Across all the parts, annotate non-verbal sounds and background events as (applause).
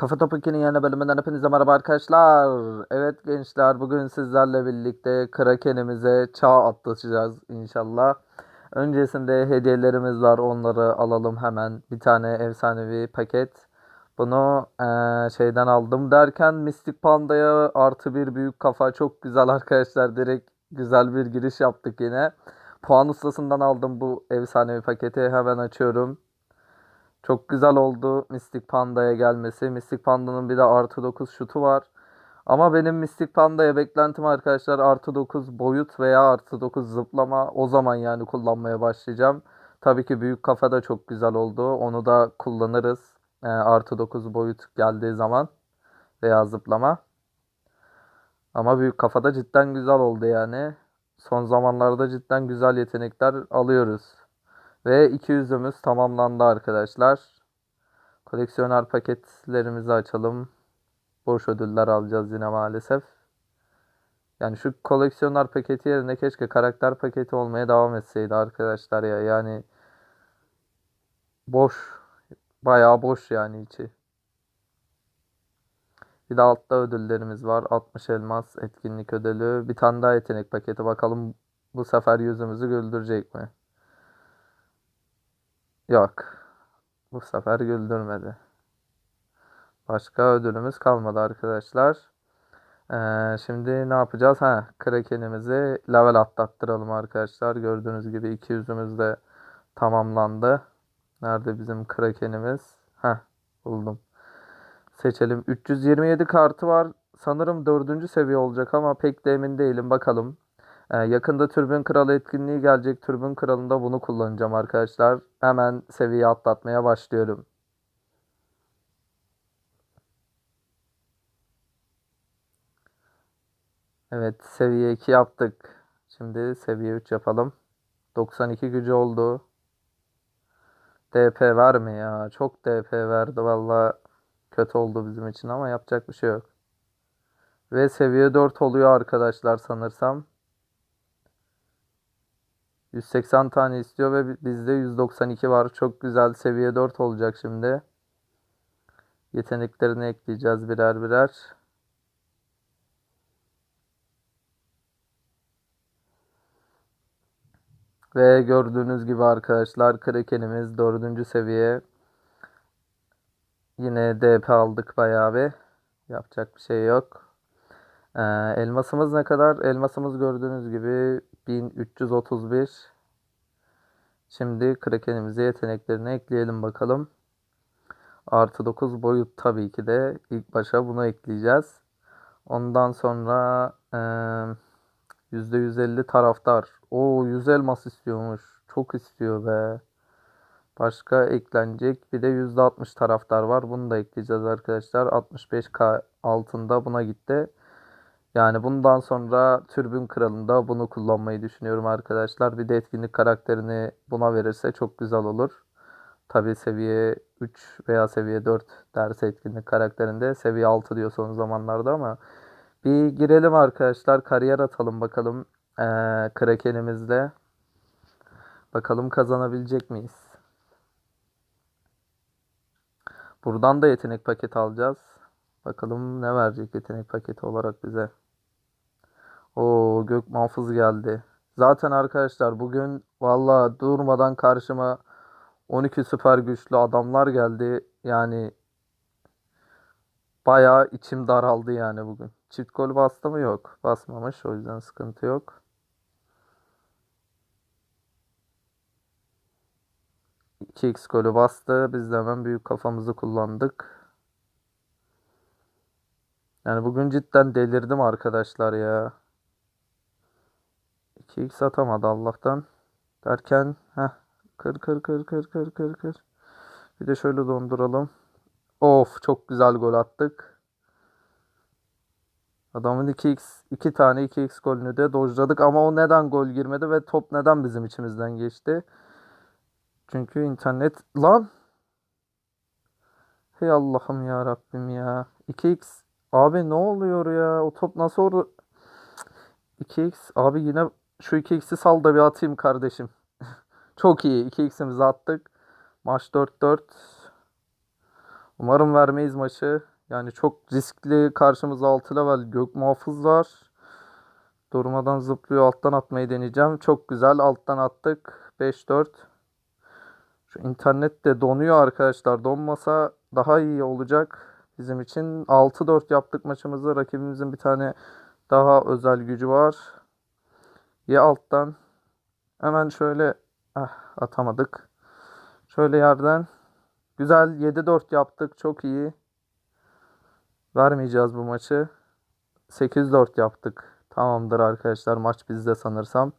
Kafa Topu 2'nin yeni bölümünden hepinize merhaba arkadaşlar. Evet gençler bugün sizlerle birlikte Kraken'imize çağ atlatacağız inşallah. Öncesinde hediyelerimiz var onları alalım hemen. Bir tane efsanevi paket. Bunu eee, şeyden aldım derken Mystic Panda'ya artı bir büyük kafa çok güzel arkadaşlar. Direkt güzel bir giriş yaptık yine. Puan ustasından aldım bu efsanevi paketi hemen açıyorum. Çok güzel oldu Mystic Panda'ya gelmesi. Mystic Panda'nın bir de artı 9 şutu var. Ama benim Mystic Panda'ya beklentim arkadaşlar artı 9 boyut veya artı 9 zıplama. O zaman yani kullanmaya başlayacağım. Tabii ki büyük kafa da çok güzel oldu. Onu da kullanırız. Ee, artı 9 boyut geldiği zaman veya zıplama. Ama büyük kafa da cidden güzel oldu yani. Son zamanlarda cidden güzel yetenekler alıyoruz. Ve 200'ümüz tamamlandı arkadaşlar. Koleksiyoner paketlerimizi açalım. Boş ödüller alacağız yine maalesef. Yani şu koleksiyoner paketi yerine keşke karakter paketi olmaya devam etseydi arkadaşlar ya. Yani boş. Bayağı boş yani içi. Bir de altta ödüllerimiz var. 60 elmas etkinlik ödülü. Bir tane daha yetenek paketi. Bakalım bu sefer yüzümüzü güldürecek mi? Yok. Bu sefer güldürmedi. Başka ödülümüz kalmadı arkadaşlar. Ee, şimdi ne yapacağız? Ha, Kraken'imizi level atlattıralım arkadaşlar. Gördüğünüz gibi 200'ümüz de tamamlandı. Nerede bizim Kraken'imiz? Ha, buldum. Seçelim. 327 kartı var. Sanırım 4. seviye olacak ama pek de emin değilim. Bakalım. Ee, yakında Türbün Kralı etkinliği gelecek. Türbün Kralı'nda bunu kullanacağım arkadaşlar. Hemen seviye atlatmaya başlıyorum. Evet, seviye 2 yaptık. Şimdi seviye 3 yapalım. 92 gücü oldu. DP var mı ya? Çok DP verdi valla. Kötü oldu bizim için ama yapacak bir şey yok. Ve seviye 4 oluyor arkadaşlar sanırsam. 180 tane istiyor ve bi- bizde 192 var. Çok güzel seviye 4 olacak şimdi. Yeteneklerini ekleyeceğiz birer birer. Ve gördüğünüz gibi arkadaşlar Kraken'imiz 4. seviye. Yine DP aldık bayağı bir. Yapacak bir şey yok. Ee, elmasımız ne kadar? Elmasımız gördüğünüz gibi 1331. Şimdi Kraken'imize yeteneklerini ekleyelim bakalım. Artı 9 boyut tabii ki de ilk başa bunu ekleyeceğiz. Ondan sonra eee %150 taraftar. O 100 elmas istiyormuş. Çok istiyor be. Başka eklenecek. Bir de %60 taraftar var. Bunu da ekleyeceğiz arkadaşlar. 65k altında buna gitti. Yani bundan sonra Türbün Kralı'nda bunu kullanmayı düşünüyorum arkadaşlar. Bir de etkinlik karakterini buna verirse çok güzel olur. Tabi seviye 3 veya seviye 4 derse etkinlik karakterinde seviye 6 diyor son zamanlarda ama bir girelim arkadaşlar. Kariyer atalım bakalım ee, Kraken'imizle. Bakalım kazanabilecek miyiz? Buradan da yetenek paketi alacağız. Bakalım ne verecek yetenek paketi olarak bize. O gök muhafız geldi. Zaten arkadaşlar bugün valla durmadan karşıma 12 süper güçlü adamlar geldi. Yani bayağı içim daraldı yani bugün. Çift gol bastı mı? Yok. Basmamış. O yüzden sıkıntı yok. 2x golü bastı. Biz de hemen büyük kafamızı kullandık. Yani bugün cidden delirdim arkadaşlar ya. 2x atamadı Allah'tan. Derken heh, kır kır kır kır kır kır kır. Bir de şöyle donduralım. Of çok güzel gol attık. Adamın 2x 2 tane 2x golünü de dojladık ama o neden gol girmedi ve top neden bizim içimizden geçti? Çünkü internet lan Hey Allah'ım ya Rabbim ya. 2x abi ne oluyor ya? O top nasıl orada 2x abi yine şu 2x'i sal da bir atayım kardeşim. (laughs) Çok iyi. 2x'imizi attık. Maç 4-4. Umarım vermeyiz maçı. Yani çok riskli karşımızda 6 level gök muhafız var. Durmadan zıplıyor. Alttan atmayı deneyeceğim. Çok güzel. Alttan attık. 5-4. Şu internet de donuyor arkadaşlar. Donmasa daha iyi olacak bizim için. 6-4 yaptık maçımızı. Rakibimizin bir tane daha özel gücü var. Ya alttan. Hemen şöyle ah, atamadık. Şöyle yerden. Güzel 7-4 yaptık. Çok iyi. Vermeyeceğiz bu maçı. 8-4 yaptık. Tamamdır arkadaşlar. Maç bizde sanırsam.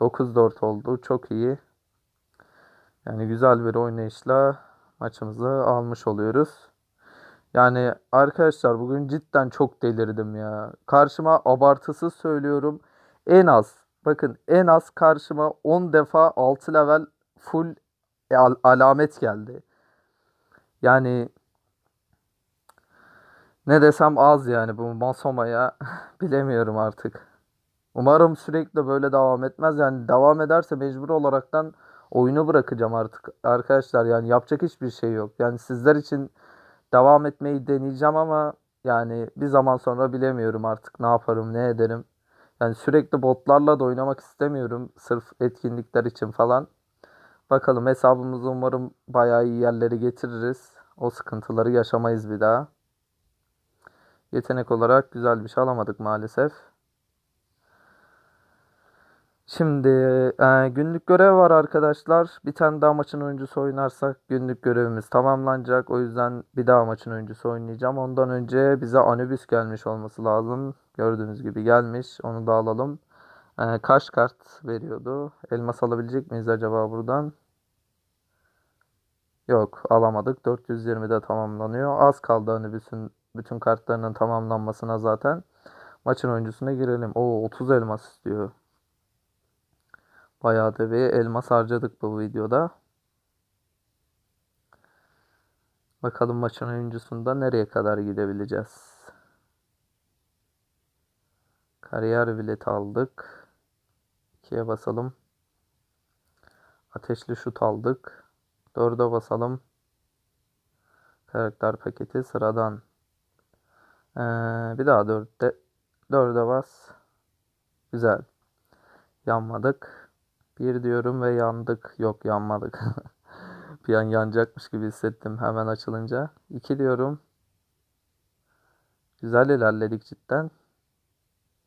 9-4 oldu. Çok iyi. Yani güzel bir oynayışla maçımızı almış oluyoruz. Yani arkadaşlar bugün cidden çok delirdim ya. Karşıma abartısız söylüyorum. En az bakın en az karşıma 10 defa 6 level full al- alamet geldi. Yani ne desem az yani bu Masoma'ya (laughs) bilemiyorum artık. Umarım sürekli böyle devam etmez. Yani devam ederse mecbur olaraktan oyunu bırakacağım artık arkadaşlar. Yani yapacak hiçbir şey yok. Yani sizler için devam etmeyi deneyeceğim ama yani bir zaman sonra bilemiyorum artık ne yaparım, ne ederim. Yani sürekli botlarla da oynamak istemiyorum sırf etkinlikler için falan. Bakalım hesabımızı umarım bayağı iyi yerlere getiririz. O sıkıntıları yaşamayız bir daha. Yetenek olarak güzel bir şey alamadık maalesef. Şimdi e, günlük görev var arkadaşlar. Bir tane daha maçın oyuncusu oynarsak günlük görevimiz tamamlanacak. O yüzden bir daha maçın oyuncusu oynayacağım. Ondan önce bize Anubis gelmiş olması lazım. Gördüğünüz gibi gelmiş. Onu da alalım. E, kaç kart veriyordu? Elmas alabilecek miyiz acaba buradan? Yok alamadık. 420'de tamamlanıyor. Az kaldı Anubis'in bütün kartlarının tamamlanmasına zaten. Maçın oyuncusuna girelim. Oo 30 elmas istiyor. Bayağı da bir elmas harcadık bu videoda. Bakalım maçın oyuncusunda nereye kadar gidebileceğiz. Kariyer bileti aldık. 2'ye basalım. Ateşli şut aldık. 4'e basalım. Karakter paketi sıradan. Ee, bir daha 4'te 4'e bas. Güzel. Yanmadık. Bir diyorum ve yandık. Yok yanmadık. (laughs) Bir an yanacakmış gibi hissettim hemen açılınca. 2 diyorum. Güzel ilerledik cidden.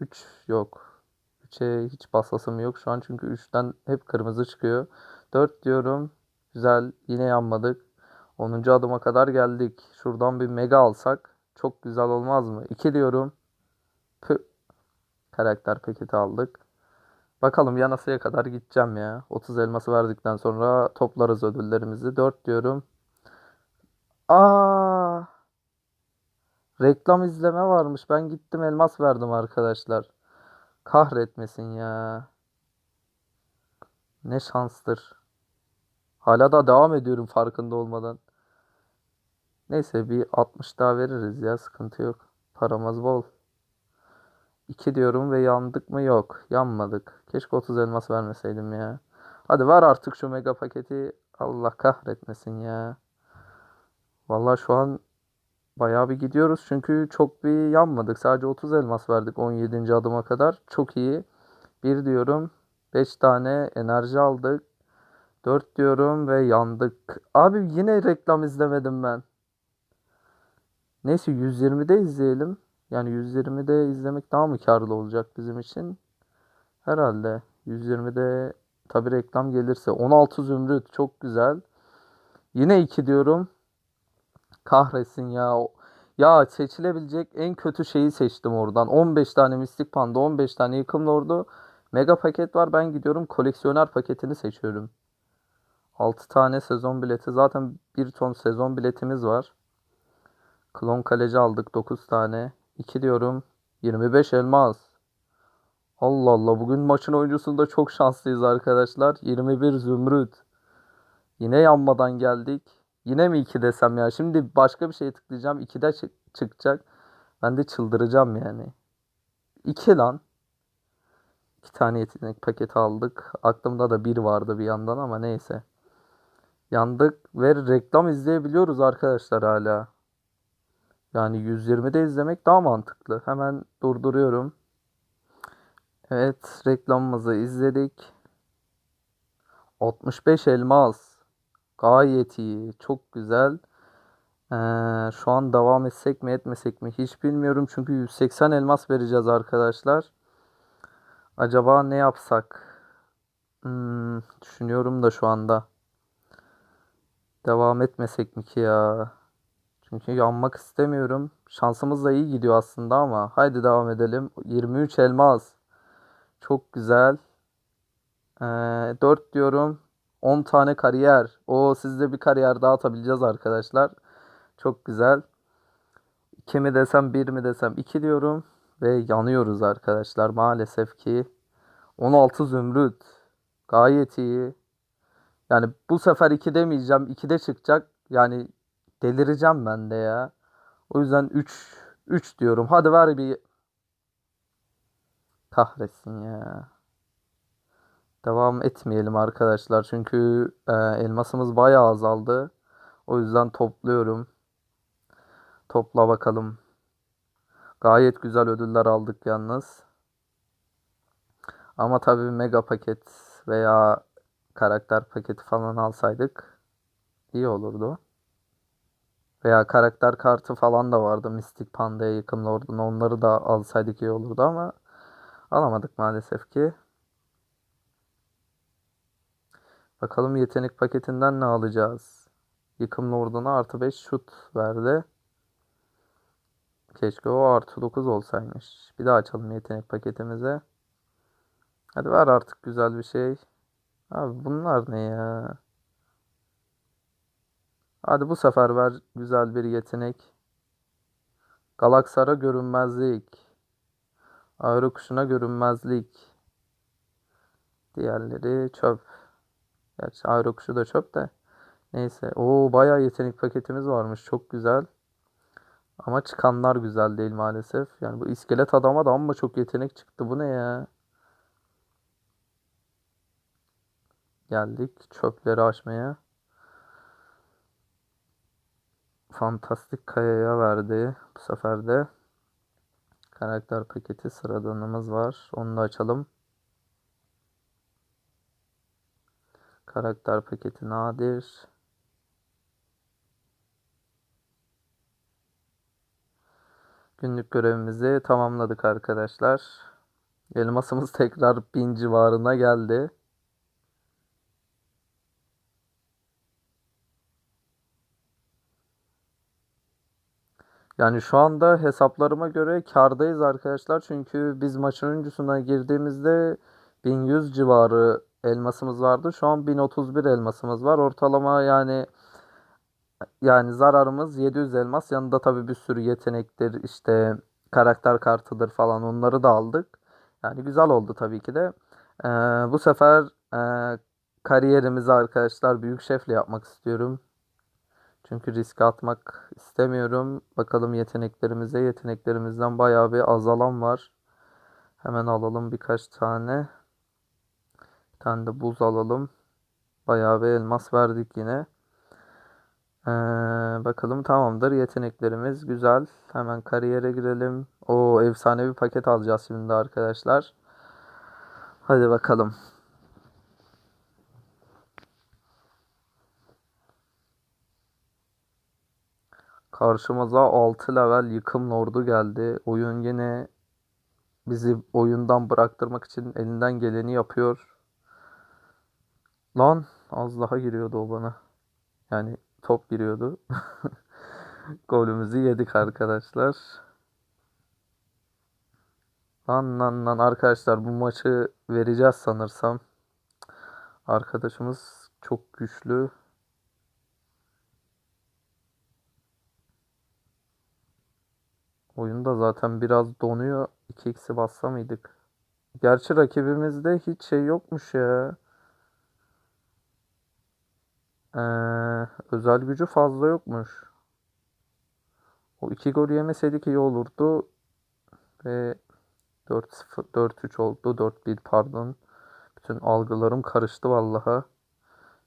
3 yok. 3'e hiç basasım yok şu an çünkü 3'ten hep kırmızı çıkıyor. 4 diyorum. Güzel yine yanmadık. 10. adıma kadar geldik. Şuradan bir mega alsak çok güzel olmaz mı? 2 diyorum. Pü. Karakter paketi aldık. Bakalım Yanası'ya kadar gideceğim ya. 30 elması verdikten sonra toplarız ödüllerimizi. 4 diyorum. Aa! Reklam izleme varmış. Ben gittim elmas verdim arkadaşlar. Kahretmesin ya. Ne şanstır. Hala da devam ediyorum farkında olmadan. Neyse bir 60 daha veririz ya sıkıntı yok. Paramız bol. 2 diyorum ve yandık mı? Yok. Yanmadık. Keşke 30 elmas vermeseydim ya. Hadi ver artık şu mega paketi. Allah kahretmesin ya. Vallahi şu an bayağı bir gidiyoruz. Çünkü çok bir yanmadık. Sadece 30 elmas verdik 17. adıma kadar. Çok iyi. 1 diyorum. 5 tane enerji aldık. 4 diyorum ve yandık. Abi yine reklam izlemedim ben. Neyse 120'de izleyelim. Yani 120'de izlemek daha mı karlı olacak bizim için? Herhalde. 120'de tabi reklam gelirse. 16 zümrüt çok güzel. Yine 2 diyorum. Kahretsin ya. Ya seçilebilecek en kötü şeyi seçtim oradan. 15 tane mistik panda, 15 tane yıkım lordu. Mega paket var. Ben gidiyorum koleksiyoner paketini seçiyorum. 6 tane sezon bileti. Zaten 1 ton sezon biletimiz var. Klon kaleci aldık 9 tane. 2 diyorum. 25 elmas. Allah Allah bugün maçın oyuncusunda çok şanslıyız arkadaşlar. 21 zümrüt. Yine yanmadan geldik. Yine mi 2 desem ya? Şimdi başka bir şey tıklayacağım. 2'de çık çıkacak. Ben de çıldıracağım yani. 2 lan. 2 tane yetenek paketi aldık. Aklımda da 1 vardı bir yandan ama neyse. Yandık ve reklam izleyebiliyoruz arkadaşlar hala. Yani 120'de izlemek daha mantıklı. Hemen durduruyorum. Evet, reklamımızı izledik. 65 elmas. Gayet iyi. Çok güzel. Ee, şu an devam etsek mi etmesek mi hiç bilmiyorum. Çünkü 180 elmas vereceğiz arkadaşlar. Acaba ne yapsak? Hmm, düşünüyorum da şu anda. Devam etmesek mi ki ya? Çünkü yanmak istemiyorum. Şansımız da iyi gidiyor aslında ama. Haydi devam edelim. 23 elmas. Çok güzel. Ee, 4 diyorum. 10 tane kariyer. O sizde bir kariyer daha atabileceğiz arkadaşlar. Çok güzel. 2 mi desem 1 mi desem 2 diyorum. Ve yanıyoruz arkadaşlar maalesef ki. 16 zümrüt. Gayet iyi. Yani bu sefer 2 demeyeceğim. 2'de çıkacak. Yani delireceğim ben de ya. O yüzden 3 3 diyorum. Hadi ver bir kahretsin ya. Devam etmeyelim arkadaşlar. Çünkü e, elmasımız bayağı azaldı. O yüzden topluyorum. Topla bakalım. Gayet güzel ödüller aldık yalnız. Ama tabii mega paket veya karakter paketi falan alsaydık iyi olurdu. Veya karakter kartı falan da vardı. Mystic Panda'ya yakın Lord'un. Onları da alsaydık iyi olurdu ama alamadık maalesef ki. Bakalım yetenek paketinden ne alacağız? Yıkım Lord'una artı 5 şut verdi. Keşke o artı 9 olsaymış. Bir daha açalım yetenek paketimize. Hadi ver artık güzel bir şey. Abi bunlar ne ya? Hadi bu sefer ver güzel bir yetenek. Galaksara görünmezlik. Aero kuşuna görünmezlik. Diğerleri çöp. Gerçi aero kuşu da çöp de. Neyse. Oo bayağı yetenek paketimiz varmış. Çok güzel. Ama çıkanlar güzel değil maalesef. Yani bu iskelet adama da amma çok yetenek çıktı. Bu ne ya? Geldik çöpleri açmaya. Fantastik Kaya'ya verdi bu sefer de. Karakter paketi sıradanımız var. Onu da açalım. Karakter paketi nadir. Günlük görevimizi tamamladık arkadaşlar. Elmasımız tekrar 1000 civarına geldi. Yani şu anda hesaplarıma göre kârdayız arkadaşlar. Çünkü biz maçın öncüsüne girdiğimizde 1100 civarı elmasımız vardı. Şu an 1031 elmasımız var. Ortalama yani yani zararımız 700 elmas. Yanında tabii bir sürü yetenektir, işte karakter kartıdır falan onları da aldık. Yani güzel oldu tabii ki de. Ee, bu sefer e, kariyerimizi arkadaşlar büyük şefle yapmak istiyorum. Çünkü risk atmak istemiyorum. Bakalım yeteneklerimize. Yeteneklerimizden bayağı bir azalan var. Hemen alalım birkaç tane. Bir tane de buz alalım. Bayağı bir elmas verdik yine. Ee, bakalım tamamdır. Yeteneklerimiz güzel. Hemen kariyere girelim. O efsane bir paket alacağız şimdi arkadaşlar. Hadi bakalım. Karşımıza 6 level yıkım lordu geldi. Oyun yine bizi oyundan bıraktırmak için elinden geleni yapıyor. Lan az daha giriyordu o bana. Yani top giriyordu. (laughs) Golümüzü yedik arkadaşlar. Lan lan lan arkadaşlar bu maçı vereceğiz sanırsam. Arkadaşımız çok güçlü. Oyunda zaten biraz donuyor. 2x'i bassa mıydık? Gerçi rakibimizde hiç şey yokmuş ya. Ee, özel gücü fazla yokmuş. O iki gol yemeseydik iyi olurdu. Ve 4-0 4-3 oldu. 4-1 pardon. Bütün algılarım karıştı vallaha.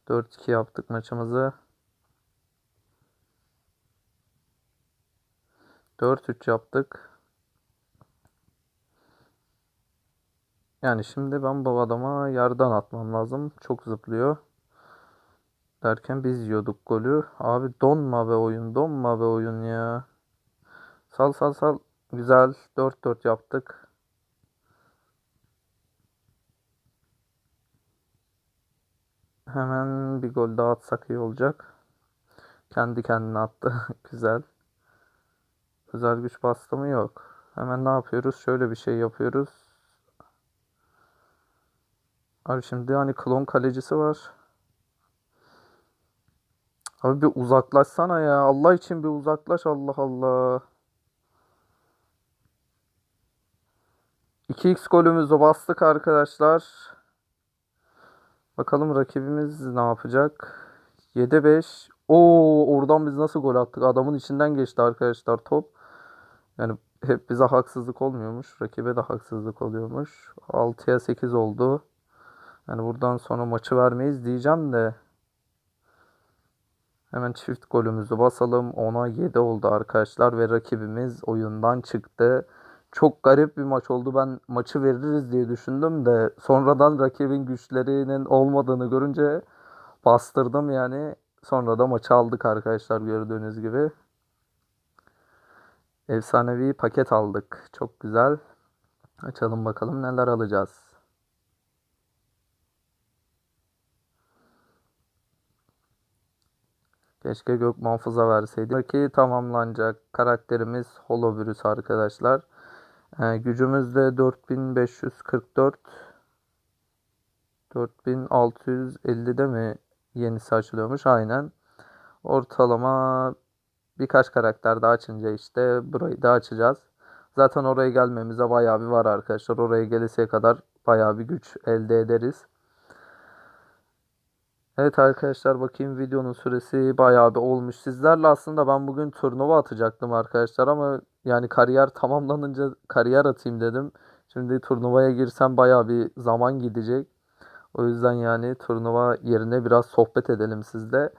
4-2 yaptık maçımızı. 4-3 yaptık. Yani şimdi ben bu adama yerden atmam lazım. Çok zıplıyor. Derken biz yiyorduk golü. Abi donma be oyun. Donma be oyun ya. Sal sal sal. Güzel. 4-4 yaptık. Hemen bir gol daha atsak iyi olacak. Kendi kendine attı. (laughs) Güzel. Özel güç bastı mı yok. Hemen ne yapıyoruz? Şöyle bir şey yapıyoruz. Abi şimdi hani klon kalecisi var. Abi bir uzaklaşsana ya. Allah için bir uzaklaş. Allah Allah. 2x golümüzü bastık arkadaşlar. Bakalım rakibimiz ne yapacak? 7-5. Oo oradan biz nasıl gol attık? Adamın içinden geçti arkadaşlar top. Yani hep bize haksızlık olmuyormuş. Rakibe de haksızlık oluyormuş. 6'ya 8 oldu. Yani buradan sonra maçı vermeyiz diyeceğim de. Hemen çift golümüzü basalım. 10'a 7 oldu arkadaşlar ve rakibimiz oyundan çıktı. Çok garip bir maç oldu. Ben maçı veririz diye düşündüm de sonradan rakibin güçlerinin olmadığını görünce bastırdım yani. Sonra da maçı aldık arkadaşlar gördüğünüz gibi. Efsanevi paket aldık. Çok güzel. Açalım bakalım neler alacağız. Keşke gök muhafıza verseydi. Ki tamamlanacak karakterimiz Holobürüs arkadaşlar. Ee, gücümüz de 4544. 4650'de mi yenisi açılıyormuş? Aynen. Ortalama birkaç karakter daha açınca işte burayı da açacağız. Zaten oraya gelmemize bayağı bir var arkadaşlar. Oraya geleseye kadar bayağı bir güç elde ederiz. Evet arkadaşlar bakayım videonun süresi bayağı bir olmuş. Sizlerle aslında ben bugün turnuva atacaktım arkadaşlar ama yani kariyer (laughs) tamamlanınca kariyer atayım dedim. Şimdi turnuvaya girsem bayağı bir zaman gidecek. O yüzden yani turnuva yerine biraz sohbet edelim sizle.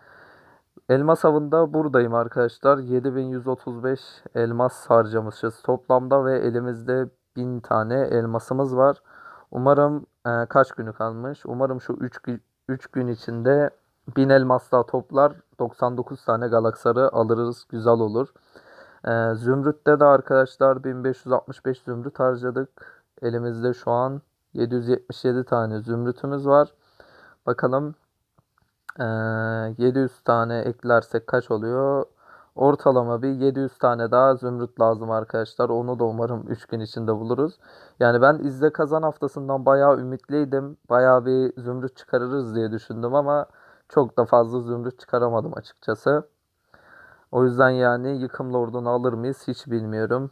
Elmas avında buradayım arkadaşlar. 7135 elmas harcamışız toplamda ve elimizde 1000 tane elmasımız var. Umarım e, kaç günü kalmış? Umarım şu 3 3 gün içinde 1000 elmas daha toplar 99 tane galaksarı alırız. Güzel olur. E, Zümrüt'te de arkadaşlar 1565 zümrüt harcadık. Elimizde şu an 777 tane zümrütümüz var. Bakalım 700 tane eklersek kaç oluyor? Ortalama bir 700 tane daha zümrüt lazım arkadaşlar. Onu da umarım 3 gün içinde buluruz. Yani ben izle kazan haftasından bayağı ümitliydim. Bayağı bir zümrüt çıkarırız diye düşündüm ama çok da fazla zümrüt çıkaramadım açıkçası. O yüzden yani yıkım lordunu alır mıyız hiç bilmiyorum.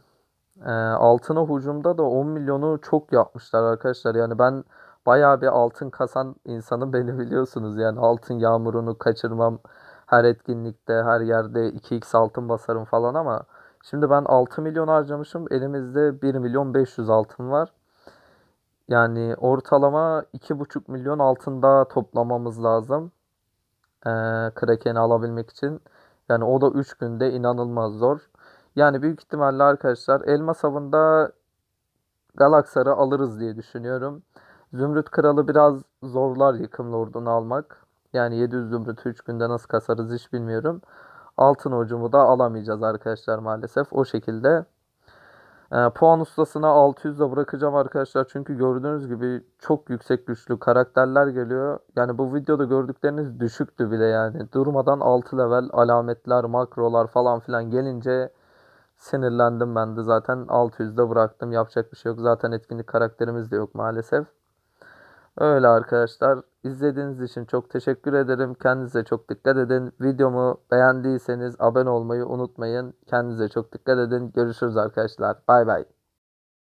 Ee, altına hücumda da 10 milyonu çok yapmışlar arkadaşlar. Yani ben bayağı bir altın kasan insanı beni biliyorsunuz. Yani altın yağmurunu kaçırmam her etkinlikte, her yerde 2x altın basarım falan ama şimdi ben 6 milyon harcamışım. Elimizde 1 milyon 500 altın var. Yani ortalama 2,5 milyon altın daha toplamamız lazım. Ee, Kraken'i alabilmek için. Yani o da 3 günde inanılmaz zor. Yani büyük ihtimalle arkadaşlar elmas avında Galaksar'ı alırız diye düşünüyorum. Zümrüt Kralı biraz zorlar yıkım lordunu almak. Yani 700 zümrüt 3 günde nasıl kasarız hiç bilmiyorum. Altın ucumu da alamayacağız arkadaşlar maalesef. O şekilde. E, puan ustasına 600'de bırakacağım arkadaşlar. Çünkü gördüğünüz gibi çok yüksek güçlü karakterler geliyor. Yani bu videoda gördükleriniz düşüktü bile yani. Durmadan 6 level alametler, makrolar falan filan gelince sinirlendim ben de zaten 600'de bıraktım. Yapacak bir şey yok. Zaten etkinlik karakterimiz de yok maalesef. Öyle arkadaşlar. İzlediğiniz için çok teşekkür ederim. Kendinize çok dikkat edin. Videomu beğendiyseniz abone olmayı unutmayın. Kendinize çok dikkat edin. Görüşürüz arkadaşlar. Bay bay.